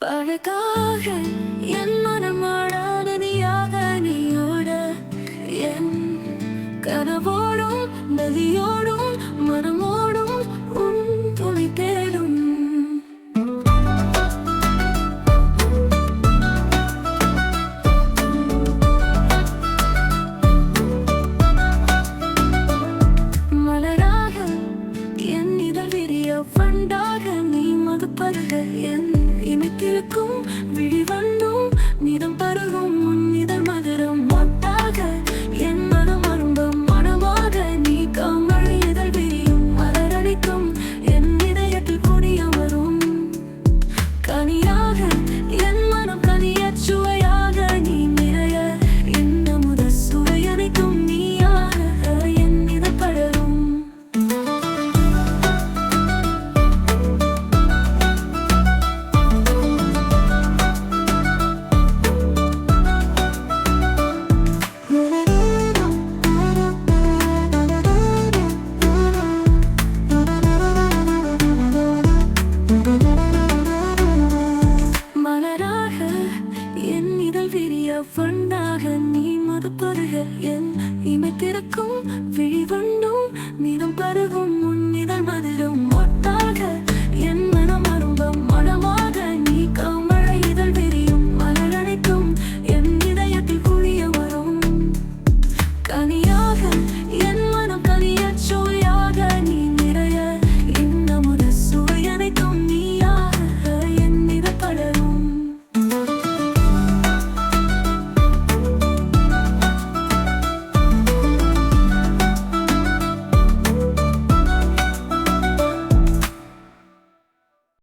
அழகாக என் மனம் நீயாக நீயோட என் கனவோடும் நதியோடும் மனமோடும் உன் துணை தேடும். மலராக என் இதழ் விரிய பண்டாக நீ மது பருக என் தனியாக இதழ் விரிய நீ மது என் இமை திறக்கும்